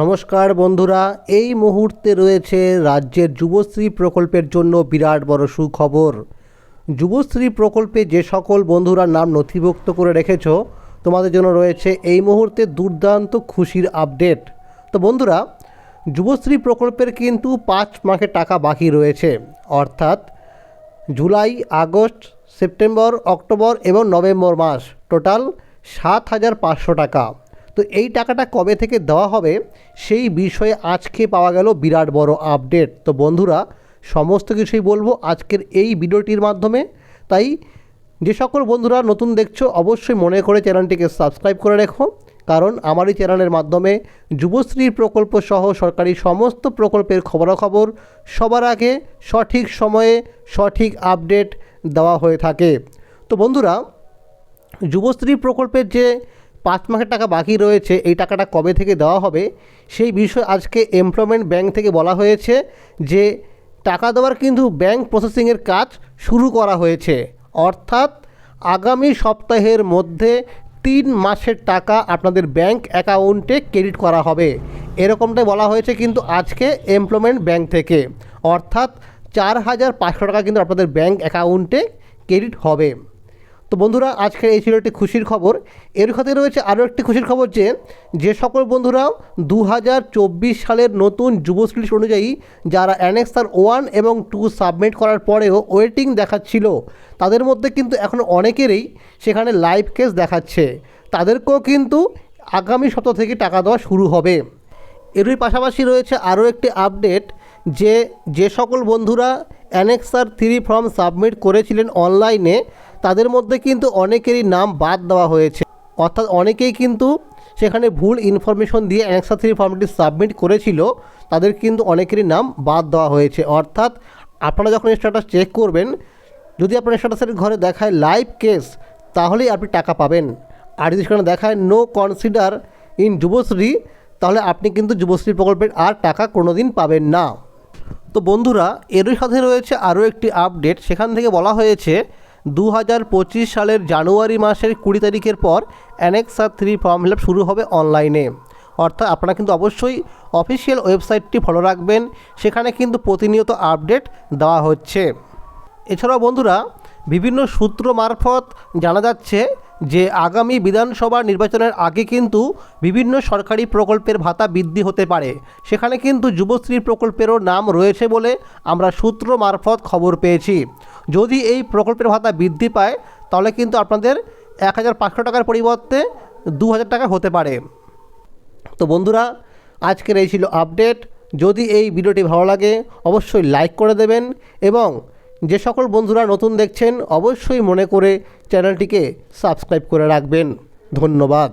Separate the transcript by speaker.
Speaker 1: নমস্কার বন্ধুরা, এই মুহূর্তে রয়েছে রাজ্যের যুবশ্রী প্রকল্পের জন্য বিরাট বড় সুখবর। যুবশ্রী প্রকল্পে যে সকল বন্ধুরা নাম নথিভুক্ত করে রেখেছ, তোমাদের জন্য রয়েছে এই মুহূর্তে দুর্দান্ত খুশির আপডেট। তো বন্ধুরা, যুবশ্রী প্রকল্পের কিন্তু পাঁচ মাসের টাকা বাকি রয়েছে। অর্থাৎ জুলাই, আগস্ট, সেপ্টেম্বর, অক্টোবর এবং নভেম্বর মাস টোটাল সাত হাজার পাঁচশো টাকা। তো এই টাকাটা কবে থেকে দেওয়া হবে সেই বিষয়ে আজকে পাওয়া গেল বিরাট বড় আপডেট। তো বন্ধুরা, সমস্ত কিছুই বলব আজকের এই ভিডিওটির মাধ্যমে। তাই যে সকল বন্ধুরা নতুন দেখছ, অবশ্যই মনে করে চ্যানেলটিকে সাবস্ক্রাইব করে রেখো। কারণ আমার এই চ্যানেলের মাধ্যমে যুবশ্রী প্রকল্প সহ সরকারি সমস্ত প্রকল্পের খবরাখবর সবার আগে সঠিক সময়ে সঠিক আপডেট দেওয়া হয়ে থাকে। তো বন্ধুরা যুবশ্রী প্রকল্পের যে পাঁচ মাসের টাকা বাকি রয়েছে, এই টাকাটা কবে থেকে দেওয়া হবে? সেই বিষয়ে আজকে এমপ্লয়মেন্ট ব্যাংক থেকে বলা হয়েছে যে, টাকা দেওয়ার কিন্তু ব্যাংক প্রসেসিংয়ের কাজ শুরু করা হয়েছে। অর্থাৎ আগামী সপ্তাহের মধ্যে তিন মাসের টাকা আপনাদের ব্যাংক অ্যাকাউন্টে ক্রেডিট করা হবে। এরকমটাই বলা হয়েছে কিন্তু আজকে এমপ্লয়মেন্ট ব্যাংক থেকে। অর্থাৎ চার হাজার পাঁচশো টাকা কিন্তু আপনাদের ব্যাংক অ্যাকাউন্টে ক্রেডিট হবে। তো বন্ধুরা, আজকের এই ছিল একটি খুশির খবর। এর সাথে রয়েছে আরও একটি খুশির খবর যে যে সকল বন্ধুরা দু হাজার চব্বিশ সালের নতুন যুবশ্রী অনুযায়ী যারা অ্যানেক্সার ওয়ান এবং টু সাবমিট করার পরেও ওয়েটিং দেখাচ্ছিল, তাদের মধ্যে কিন্তু এখন অনেকেরই সেখানে লাইভ কেস দেখাচ্ছে। তাদেরকেও কিন্তু আগামী সপ্তাহ থেকে টাকা দেওয়া শুরু হবে। এরই পাশাপাশি রয়েছে আরও একটি আপডেট যে যে সকল বন্ধুরা অ্যানেক্সার থ্রি ফর্ম সাবমিট করেছিলেন অনলাইনে তাদের মধ্যে কিন্তু অনেকেরই নাম বাদ দেওয়া হয়েছে। অর্থাৎ অনেকেই কিন্তু সেখানে ভুল ইনফরমেশন দিয়ে অ্যানেক্সার থ্রি ফর্মটি সাবমিট করেছিল, তাদের কিন্তু অনেকেরই নাম বাদ দেওয়া হয়েছে। অর্থাৎ আপনারা যখন স্ট্যাটাস চেক করবেন, যদি আপনার স্ট্যাটাসের ঘরে দেখায় লাইভ কেস তাহলেই আপনি টাকা পাবেন। আর যদি সেখানে দেখায় নো কনসিডার ইন যুবশ্রী তাহলে আপনি কিন্তু যুবশ্রী প্রকল্পের আর টাকা কোনোদিন পাবেন না। তো বন্ধুরা, এরই সাথে রয়েছে আরও একটি আপডেট সেখান থেকে বলা হয়েছে দু হাজার পঁচিশ সালের জানুয়ারি মাসের কুড়ি তারিখের পর অ্যানেক্সা থ্রি ফর্ম ফিল শুরু হবে অনলাইনে। অর্থাৎ আপনারা কিন্তু অবশ্যই অফিসিয়াল ওয়েবসাইটটি ফলো রাখবেন। সেখানে কিন্তু প্রতিনিয়ত আপডেট দেওয়া হচ্ছে। এছাড়াও বন্ধুরা, বিভিন্ন সূত্র মারফত জানা যাচ্ছে যে আগামী বিধানসভা নির্বাচনের আগে কিন্তু বিভিন্ন সরকারি প্রকল্পের ভাতা বৃদ্ধি হতে পারে। সেখানে কিন্তু যুবশ্রী প্রকল্পেরও নাম রয়েছে বলে আমরা সূত্র মারফত খবর পেয়েছি। যদি এই প্রকল্পের ভাতা বৃদ্ধি পায়, তাহলে কিন্তু আপনাদের এক হাজার পাঁচশো টাকার পরিবর্তে দু হাজার টাকা হতে পারে। তো বন্ধুরা, আজকের এই ছিল আপডেট। যদি এই ভিডিওটি ভালো লাগে, অবশ্যই লাইক করে দেবেন এবং যে সকল বন্ধুরা নতুন দেখছেন অবশ্যই মনে করে চ্যানেলটিকে সাবস্ক্রাইব করে রাখবেন। ধন্যবাদ।